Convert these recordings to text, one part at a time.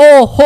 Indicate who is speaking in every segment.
Speaker 1: โอ้โห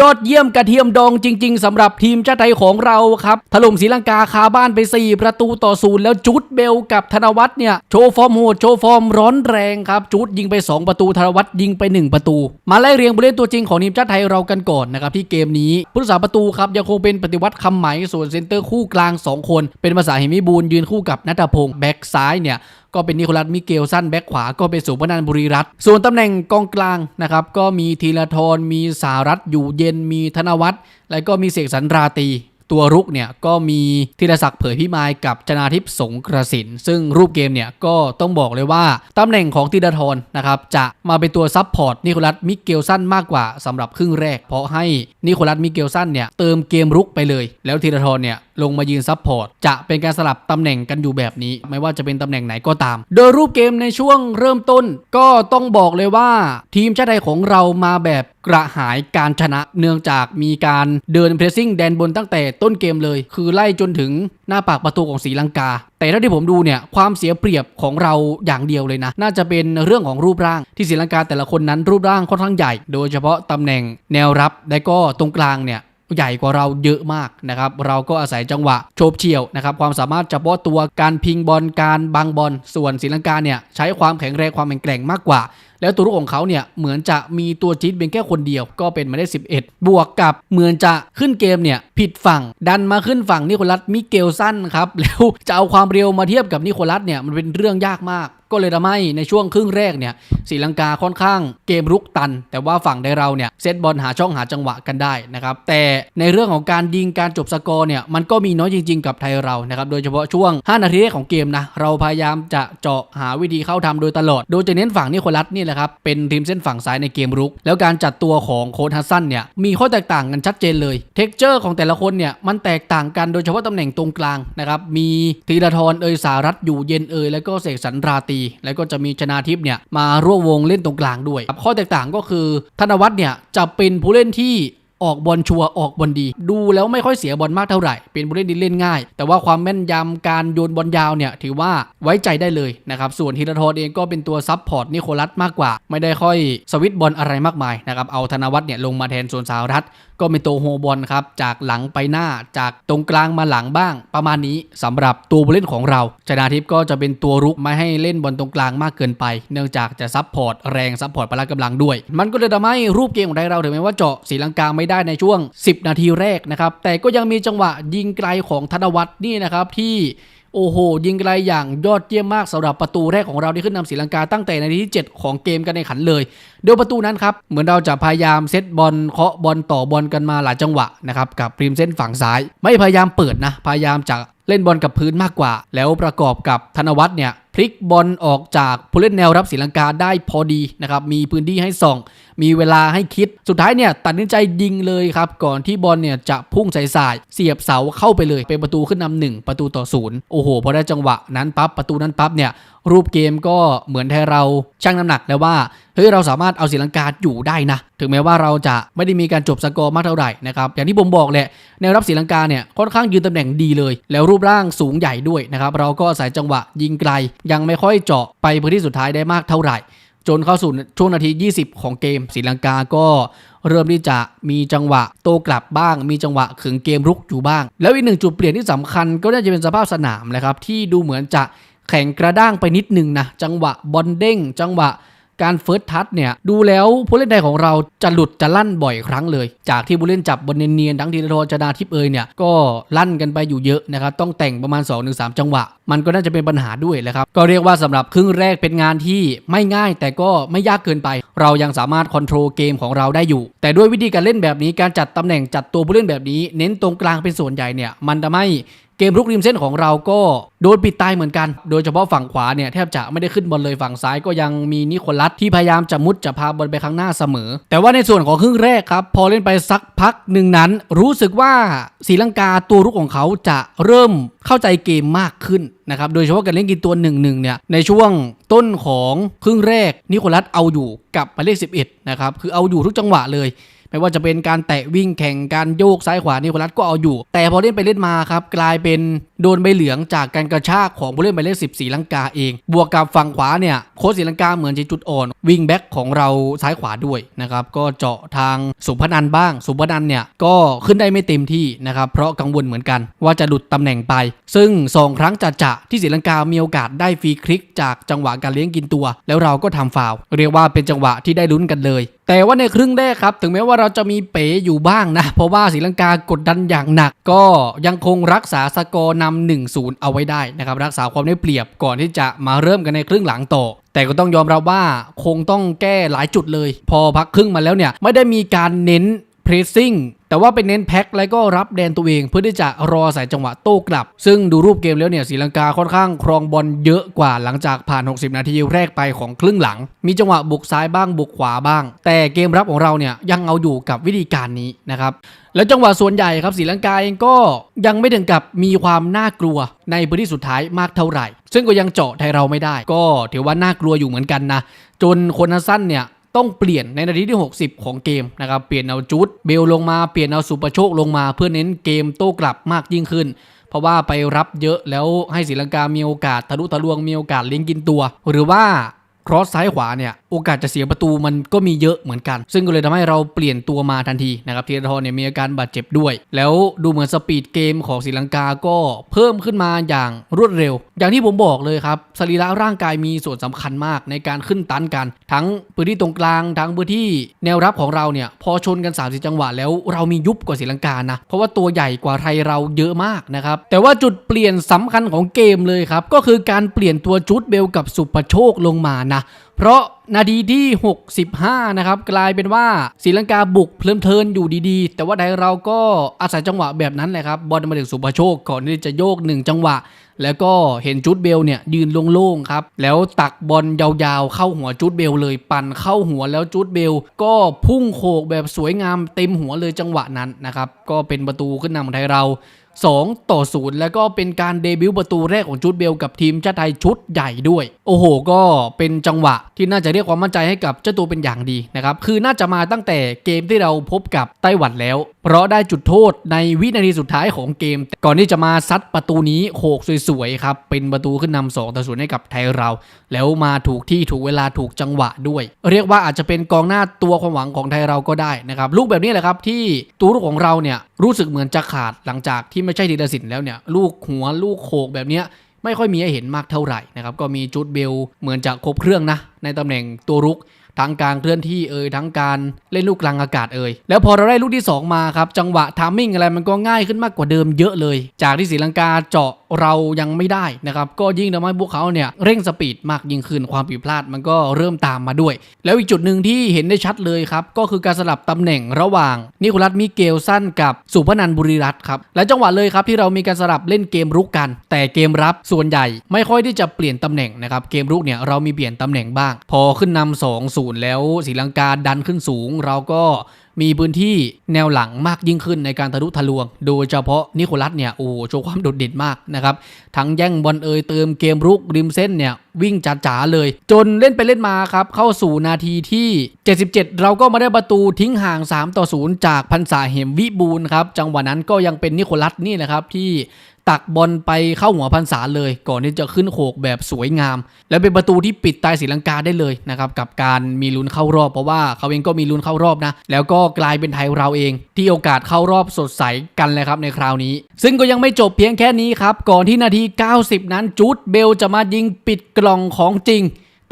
Speaker 1: ยอดเยี่ยมกระเทียมดองจริง ๆสำหรับทีมชาติไทยของเราครับ ถล่มศรีลังกาคาบ้านไป 4 ประตูต่อศูนย์แล้วจุดเบลกับธนวัฒน์เนี่ย โชว์ฟอร์มโหดโชว์ฟอร์มร้อนแรงครับ จุดยิงไป 2 ประตูธนวัฒน์ยิงไป 1 ประตู มาไล่เรียงผู้เล่นตัวจริงของทีมชาติไทยเรากันก่อนนะครับที่เกมนี้ผู้รักษาประตูครับยังคงเป็นปฏิวัติคำไหมส่วนเซนเตอร์คู่กลาง 2 คน เป็นภาษาหิมิบูลยืนคู่กับนัทพงศ์แบ็กซ้ายเนี่ยก็เป็นนิโคลัสมิเกลสั้นแบ็คขวาก็เป็นสุพนันบุรีรัตน์ส่วนตำแหน่งกองกลางนะครับก็มีธีรทรมีสารัตอยู่เย็นมีธนวัฒน์และก็มีเสกสรรราตี ตัวรุกเนี่ยก็มีธีรศักดิ์เผยพิมายกับชนาทิพย์สงกระสิน ซึ่งรูปเกมเนี่ยก็ต้องบอกเลยว่าตำแหน่งของธีรทรนะครับจะมาเป็นตัวซับพอร์ตนิโคลัสมิเกลสันมากกว่าสำหรับครึ่งแรก เพราะให้นิโคลัสมิเกลสันเนี่ยเติมเกมรุกไปเลย แล้วธีรทรเนี่ยลงมายืนซับพอร์ตจะเป็นการสลับตำแหน่งกันอยู่แบบนี้ ไม่ว่าจะเป็นตำแหน่งไหนก็ตาม โดยรูปเกมในช่วงเริ่มต้น ก็ต้องบอกเลยว่าทีมชาติไทยของเรามาแบบ กระหายการชนะเนื่องจากมีการเดินเพรสซิ่งแดนบนตั้งแต่ต้นเกมเลย คือไล่จนถึงหน้าปากประตูของศรีลังกา แต่ถ้าที่ผมดูเนี่ยความเสียเปรียบของเราอย่างเดียวเลยนะ น่าจะเป็นเรื่องของรูปร่างที่ศรีลังกาแต่ละคนนั้นรูปร่างค่อนข้างใหญ่ โดยเฉพาะตำแหน่งแนวรับและก็ตรงกลางเนี่ยใหญ่กว่าเราเยอะมากนะครับ เราก็อาศัยจังหวะโฉบเฉี่ยวนะครับ ความสามารถเฉพาะตัวการพิงบอลการบังบอล ส่วนศรีลังกาเนี่ยใช้ความแข็งแรงความแข็งแกร่งมากกว่า แล้วตัวลูกของเขาเนี่ยเหมือนจะมีตัวจี๊ดเป็นแค่คนเดียวก็เป็นมายเลข11 บวกกับเหมือนจะขึ้นเกมเนี่ยผิดฝั่งดันมาขึ้นฝั่งนิโคลัสมิเกลสั้นครับแล้วจะเอาความเร็วมาเทียบกับนิโคลัสเนี่ยมันเป็นเรื่องยากมาก ก็เลยทำให้ในช่วงครึ่งแรกเนี่ยศรีลังกาค่อนข้างเกมรุกตัน แต่ว่าฝั่งในเราเนี่ยเซตบอลหาช่องหาจังหวะกันได้นะครับแต่ในเรื่องของการยิงการจบสกอร์เนี่ยมันก็มีน้อยจริง ๆ กับไทยเรานะครับโดยเฉพาะช่วง 5 นาทีแรกของเกมนะเราพยายามจะเจาะหาวิธีเข้าทำโดยตลอด โดยจะเน้นฝั่งนิโคลัสนี่แหละครับเป็นทีมเส้นฝั่งซ้ายในเกมรุก แล้วการจัดตัวของโค้ชฮัสซันเนี่ยมีข้อแตกต่างกันชัดเจนเลยเท็กเจอร์ของแต่ละคนเนี่ยมันแตกต่างกันโดยเฉพาะตำแหน่งตรงกลางนะครับมีธีรทรเอยสารัตน์อยู่เย็นเอยแล้วก็เสกสรรราตีรีแล้วก็จะมีชนาทิพย์เนี่ยมาร่วมวงเล่นตรงกลางด้วยข้อแตกต่างก็คือ ธนวัฒน์เนี่ยจะเป็นผู้เล่นที่ออกบอลชัวออกบอลดี ดูแล้วไม่ค่อยเสียบอลมากเท่าไหร่ เป็นผู้เล่นที่เล่นง่าย แต่ว่าความแม่นยำการโยนบอลยาวเนี่ยถือว่าไว้ใจได้เลยนะครับส่วนธีรทรเองก็เป็นตัวซับพอร์ตนิโคลัสมากกว่า ไม่ได้ค่อยสวิตบอลอะไรมากมายนะครับเอาธนวัฒน์เนี่ยลงมาแทนส่วนสาวรัต ก็เป็นตัวโฮบอลครับ จากหลังไปหน้าจากตรงกลางมาหลังบ้าง ประมาณนี้สำหรับตัวผู้เล่นของเราชนาทิพย์ก็จะเป็นตัวรุกไม่ให้เล่นบอลตรงกลางมากเกินไป เนื่องจากจะซับพอร์ตแรงซับพอร์ตพละกำลังด้วย มันก็เลยทำให้รูปเกมของไทยเราถึงแม้ว่าเจาะศรีลังกาไม่ได้ในช่วง 10 นาทีแรกนะครับแต่ก็ยังมีจังหวะยิงไกลของธนวัฒน์นี่นะครับที่โอ้โห ยิงไกลอย่างยอดเยี่ยมมากสำหรับประตูแรกของเราที่ขึ้นนำศรีลังกาตั้งแต่ในนาทีที่ 7 ของเกมกันในขันเลยโดยประตูนั้นครับ เหมือนเราจะพยายามเซตบอลเคาะบอลต่อบอลกันมาหลายจังหวะนะครับกับรีมเส้นฝั่งซ้าย ไม่พยายามเปิดนะ พยายามจะเล่นบอลกับพื้นมากกว่า แล้วประกอบกับธนวัฒน์เนี่ยพลิกบอลออกจากผู้เล่นแนวรับศรีลังกาได้พอดีนะครับ มีพื้นที่ให้ส่อง มีเวลาให้คิด สุดท้ายเนี่ยตัดสินใจยิงเลยครับ ก่อนที่บอลเนี่ยจะพุ่งใส่สาย เสียบเสาเข้าไปเลย เป็นประตูขึ้นนำหนึ่งประตูต่อศูนย์โอ้โห พอได้จังหวะนั้นปั๊บ ประตูนั้นปั๊บเนี่ยรูปเกมก็เหมือนให้เราชั่งน้ำหนักแล้วว่าเฮ้ยเราสามารถเอาศรีลังกาอยู่ได้นะ ถึงแม้ว่าเราจะไม่ได้มีการจบสกอร์มากเท่าไหร่นะครับอย่างที่ผมบอกแหละแนวรับศรีลังกาเนี่ยค่อนข้างยืนตำแหน่งดีเลย แล้วรูปร่างสูงใหญ่ด้วยนะครับเราก็อาศัยจังหวะยิงไกล ยังไม่ค่อยเจาะไปพื้นที่สุดท้ายได้มากเท่าไหร่ จนเข้าสู่ช่วงนาที 20 ของเกมศรีลังกาก็เริ่มที่จะมีจังหวะโตกลับบ้าง มีจังหวะขึงเกมรุกอยู่บ้าง แล้วอีกหนึ่งจุดเปลี่ยนที่สำคัญก็น่าจะเป็นสภาพสนามนะครับที่ดูเหมือนจะ แข็งกระด้างไปนิดนึงนะ จังหวะบอลเด้ง จังหวะการเฟิร์สทัชเนี่ย ดูแล้วผู้เล่นใดของเราจะหลุดจะลั่นบ่อยครั้งเลย จากที่ผู้เล่นจับบอลเนียนๆทั้งทีละโทจนาทิพย์เอยเนี่ย ก็ลั่นกันไปอยู่เยอะนะครับ ต้องแต่งประมาณ 2-3 จังหวะ มันก็น่าจะเป็นปัญหาด้วยแหละครับ ก็เรียกว่าสำหรับครึ่งแรกเป็นงานที่ไม่ง่ายแต่ก็ไม่ยากเกินไป เรายังสามารถคอนโทรลเกมของเราได้อยู่ แต่ด้วยวิธีการเล่นแบบนี้การจัดตำแหน่งจัดตัวผู้เล่นแบบนี้ เน้นตรงกลางเป็นส่วนใหญ่เนี่ยมันทำให้ เกมรุกริมเส้นของเราก็โดนปิดตายเหมือนกัน โดยเฉพาะฝั่งขวาเนี่ยแทบจะไม่ได้ขึ้นบอลเลยฝั่งซ้ายก็ยังมีนิโคลัสที่พยายามจะมุดจะพาบอลไปข้างหน้าเสมอ แต่ว่าในส่วนของครึ่งแรกครับ พอเล่นไปสักพักหนึ่งนั้น รู้สึกว่าศรีลังกาตัวรุกของเขาจะเริ่มเข้าใจเกมมากขึ้นนะครับโดยเฉพาะการเล่นกินตัวหนึ่งหนึ่งเนี่ยในช่วงต้นของครึ่งแรกนิโคลัสเอาอยู่กับหมายเลข11นะครับคือเอาอยู่ทุกจังหวะเลย ไม่ว่าจะเป็นการแตะวิ่งแข่งการโยกซ้ายขวานิโคลัสก็เอาอยู่ แต่พอเล่นไปเล่นมาครับกลายเป็นโดนใบเหลืองจากการกระชากของผู้เล่นหมายเลข10ศรีลังกาเอง บวกกับฝั่งขวาเนี่ยโค้ชศรีลังกาเหมือนจะจุดอ่อนวิ่งแบ็กของเราซ้ายขวาด้วยนะครับก็เจาะทางสุพนันบ้าง สุพนันเนี่ยก็ขึ้นได้ไม่เต็มที่นะครับเพราะกังวลเหมือนกันว่าจะหลุดตำแหน่งไป ซึ่งสองครั้งจะจะที่ศรีลังกามีโอกาสได้ฟรีคลิกจากจังหวะการเลี้ยงกินตัว แล้วเราก็ทำฟาวเรียกว่าเป็นจังหวะที่ได้ลุ้นกันเลย แต่ว่าในครึ่งแรกครับ ถึงแม้ว่าเราจะมีเป๋อยู่บ้างนะ เพราะว่าศรีลังกากดดันอย่างหนัก ก็ยังคงรักษาสกอร์นำ1-0เอาไว้ได้นะครับ รักษาความได้เปรียบก่อนที่จะมาเริ่มกันในครึ่งหลังต่อแต่ก็ต้องยอมรับว่าคงต้องแก้หลายจุดเลย พอพักครึ่งมาแล้วเนี่ยไม่ได้มีการเน้น pressing แต่ว่าเป็นเน้นแพ็คแล้วก็รับแดนตัวเองเพื่อที่จะรอใส่จังหวะโต้กลับ ซึ่งดูรูปเกมแล้วเนี่ยศรีลังกาค่อนข้างครองบอลเยอะกว่าหลังจากผ่าน 60 นาทีแรกไปของครึ่งหลัง มีจังหวะบุกซ้ายบ้างบุกขวาบ้าง แต่เกมรับของเราเนี่ยยังเอาอยู่กับวิธีการนี้นะครับแล้วจังหวะส่วนใหญ่ครับศรีลังกาเองก็ยังไม่ถึงกับมีความน่ากลัวในพื้นที่สุดท้ายมากเท่าไหร่ ซึ่งก็ยังเจาะไทยเราไม่ได้ ก็ถือว่าน่ากลัวอยู่เหมือนกันนะจนคนสั้นเนี่ย ต้องเปลี่ยนในนาทีที่ 60 ของเกมนะครับเปลี่ยนเอาจุดเบลลงมาเปลี่ยนเอาสุประโชคลงมา เพื่อเน้นเกมโต้กลับมากยิ่งขึ้น เพราะว่าไปรับเยอะแล้วให้ศรีลังกามีโอกาสทะลุทะลวงมีโอกาสเลี้ยงกินตัว หรือว่าครอสซ้ายขวาเนี่ยโอกาสจะเสียประตูมันก็มีเยอะเหมือนกัน ซึ่งก็เลยทำให้เราเปลี่ยนตัวมาทันทีนะครับธีรทรเนี่ยมีอาการบาดเจ็บด้วย แล้วดูเหมือนสปีดเกมของศรีลังกาก็เพิ่มขึ้นมาอย่างรวดเร็ว อย่างที่ผมบอกเลยครับสรีระร่างกายมีส่วนสำคัญมากในการขึ้นตันกัน ทั้งพื้นที่ตรงกลางทั้งพื้นที่แนวรับของเราเนี่ยพอชนกัน3ามสิจังหวะแล้วเรามียุบกว่าศรีลังกานะเพราะว่าตัวใหญ่กว่าไทยเราเยอะมากนะครับแต่ว่าจุดเปลี่ยนสำคัญของเกมเลยครับก็คือการเปลี่ยนตัวจุดเบลกับสุปโชคลงมานะ เพราะนาทีที่ 65 นะครับ กลายเป็นว่าศรีลังกาบุกเพลิมเทินอยู่ดีๆ แต่ว่าไทยเราก็อาศัยจังหวะแบบนั้นแหละครับบอลมาถึงสุภโชคก่อนที่จะโยก1จังหวะ แล้วก็เห็นจุดเบลเนี่ยยืนโล่งๆครับ แล้วตักบอลยาวๆ เข้าหัวจุดเบลเลยปั่นเข้าหัวแล้วจุดเบล ก็พุ่งโขกแบบสวยงามเต็มหัวเลยจังหวะนั้นนะครับก็เป็นประตูขึ้นนำของไทยเรา 2 ต่อ 0 แล้วก็เป็นการเดบิวต์ประตูแรกของจุดเบลกับทีมชาติไทยชุดใหญ่ด้วย โอ้โห ก็เป็นจังหวะที่น่าจะเรียกความมั่นใจให้กับเจ้าตัวเป็นอย่างดีนะครับ คือน่าจะมาตั้งแต่เกมที่เราพบกับไต้หวันแล้ว เพราะได้จุดโทษในวินาทีสุดท้ายของเกม ก่อนที่จะมาซัดประตูนี้โขกสวยๆครับ เป็นประตูขึ้นนำ2ต่อ0ให้กับไทยเรา แล้วมาถูกที่ถูกเวลาถูกจังหวะด้วย เรียกว่าอาจจะเป็นกองหน้าตัวความหวังของไทยเราก็ได้นะครับลูกแบบนี้แหละครับที่ตัวลูกของเราเนี่ยรู้สึกเหมือนจะขาดหลังจากที่ไม่ใช่ธีรศิลป์แล้วเนี่ยลูกหัวลูกโขกแบบเนี้ยไม่ค่อยมีให้เห็นมากเท่าไหร่นะครับก็มีจุดเบลเหมือนจะครบเครื่องนะในตำแหน่งตัวรุก ทั้งการเคลื่อนที่เอ่ยทั้งการเล่นลูกกลางอากาศเอ่ยแล้วพอเราได้ลูกที่ 2 มาครับจังหวะทามมิ่งอะไรมันก็ง่ายขึ้นมากกว่าเดิมเยอะเลย จากที่ศรีลังกาเจาะเรายังไม่ได้นะครับก็ยิ่งทำให้พวกเขาเนี่ยเร่งสปีดมากยิ่งขึ้นความผิดพลาดมันก็เริ่มตามมาด้วย แล้วอีกจุดหนึ่งที่เห็นได้ชัดเลยครับก็คือการสลับตำแหน่งระหว่างนิโคลัสมิเกลสั้นกับสุพนันบุรีรัตครับและจังหวะเลยครับที่เรามีการสลับเล่นเกมรุกกัน แต่เกมรับส่วนใหญ่ไม่ค่อยที่จะเปลี่ยนตำแหน่งนะครับเกมรุกเนี่ยเรามีเปลี่ยนตำแหน่งบ้าง พอขึ้นนำสอศูย์แล้วศรีลังกาดันขึ้นสูง เราก็มีพื้นที่แนวหลังมากยิ่งขึ้นในการทะลุทะลวง โดยเฉพาะนิโคลัสเนี่ยโอ้โหโชว์ความโดดเด่นมากนะครับ ทั้งแย่งบอลเอยเติมเกมรุกริมเส้นเนี่ยวิ่งจ๋าๆเลย จนเล่นไปเล่นมาครับ เข้าสู่นาทีที่ 77 เราก็มาได้ประตูทิ้งห่าง 3 ต่อ 0 จากพันษาเหมวิบูลครับ จังหวะนั้นก็ยังเป็นนิโคลัสนี่แหละครับที่ ตักบอลไปเข้าหัวพันษาเลย ก่อนที่จะขึ้นโขกแบบสวยงาม และเป็นประตูที่ปิดตายศรีลังกาได้เลยนะครับกับการมีลุ้นเข้ารอบ เพราะว่าเขาเองก็มีลุ้นเข้ารอบนะ แล้วก็กลายเป็นไทยเราเอง ที่โอกาสเข้ารอบสดใสกันเลยครับในคราวนี้ ซึ่งก็ยังไม่จบเพียงแค่นี้ครับก่อนที่นาที 90 นั้นจูดเบลจะมายิงปิดกล่องของจริง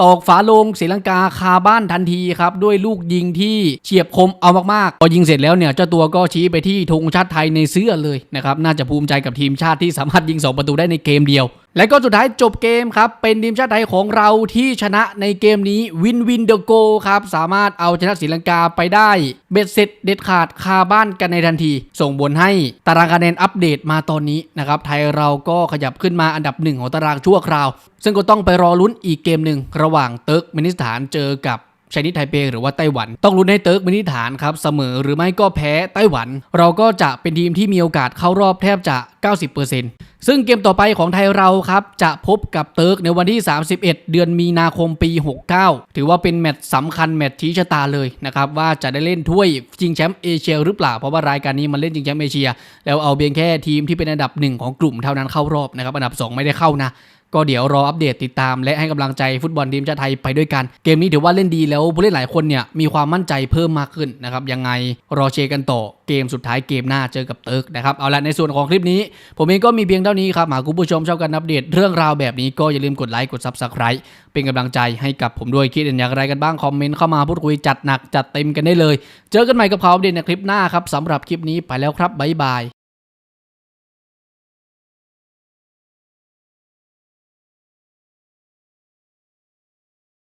Speaker 1: ตอกฝาโลงศรีลังกาคาบ้านทันทีครับ ด้วยลูกยิงที่เฉียบคมเอามากๆ พอยิงเสร็จแล้วเนี่ยเจ้าตัวก็ชี้ไปที่ธงชาติไทยในเสื้อเลยนะครับ น่าจะภูมิใจกับทีมชาติที่สามารถยิง 2 ประตูได้ในเกมเดียว และก็สุดท้ายจบเกมครับ เป็นทีมชาติไทยของเราที่ชนะในเกมนี้วินวินเดอะโกครับ สามารถเอาชนะศรีลังกาไปได้ เบ็ดเสร็จเด็ดขาดคาบ้านกันในทันที ส่งบนให้ตารางคะแนนอัปเดตมาตอนนี้นะครับ ไทยเราก็ขยับขึ้นมาอันดับหนึ่งของตารางชั่วคราว ซึ่งก็ต้องไปรอลุ้นอีกเกมหนึ่งระหว่างเติร์กเมนิสถานเจอกับ ชนีสไทเปหรือว่าไต้หวัน ต้องลุ้นให้เติร์กมินิฐานครับเสมอหรือไม่ก็แพ้ไต้หวัน เราก็จะเป็นทีมที่มีโอกาสเข้ารอบแทบจะ 90%ซึ่งเกมต่อไปของไทยเราครับจะพบกับเติร์กในวันที่ 31 เดือนมีนาคมปี 69 ถือว่าเป็นแมตช์สำคัญแมตช์ชี้ชะตาเลยนะครับว่าจะได้เล่นถ้วยชิงแชมป์เอเชียหรือเปล่าเพราะว่ารายการนี้มันเล่นชิงแชมป์เอเชีย แล้วเอาเพียงแค่ทีมที่เป็นอันดับหนึ่งของกลุ่มเท่านั้นเข้ารอบนะครับอันดับสองไม่ได้เข้านะ ก็เดี๋ยวรออัปเดตติดตาม และให้กำลังใจฟุตบอลทีมชาติไทยไปด้วยกัน เกมนี้ถือว่าเล่นดีแล้วผู้เล่นหลายคนเนี่ยมีความมั่นใจเพิ่มมากขึ้นนะครับยังไงรอเชียร์กันต่อเกมสุดท้ายเกมหน้าเจอกับเติร์กนะครับเอาละในส่วนของคลิปนี้ ผมเองก็มีเพียงเท่านี้ครับหากคุณผู้ชมชอบการอัปเดตเรื่องราวแบบนี้ก็อย่าลืมกดไลค์กด Subscribe เป็นกำลังใจให้กับผมด้วยคิดเห็นอย่างไรกันบ้างคอมเมนต์เข้ามาพูดคุยจัดหนักจัดเต็มกันได้เลย เจอกันใหม่กับข่าวอัปเดตในคลิปหน้าครับสำหรับคลิปนี้ไปแล้วครับบ๊ายบาย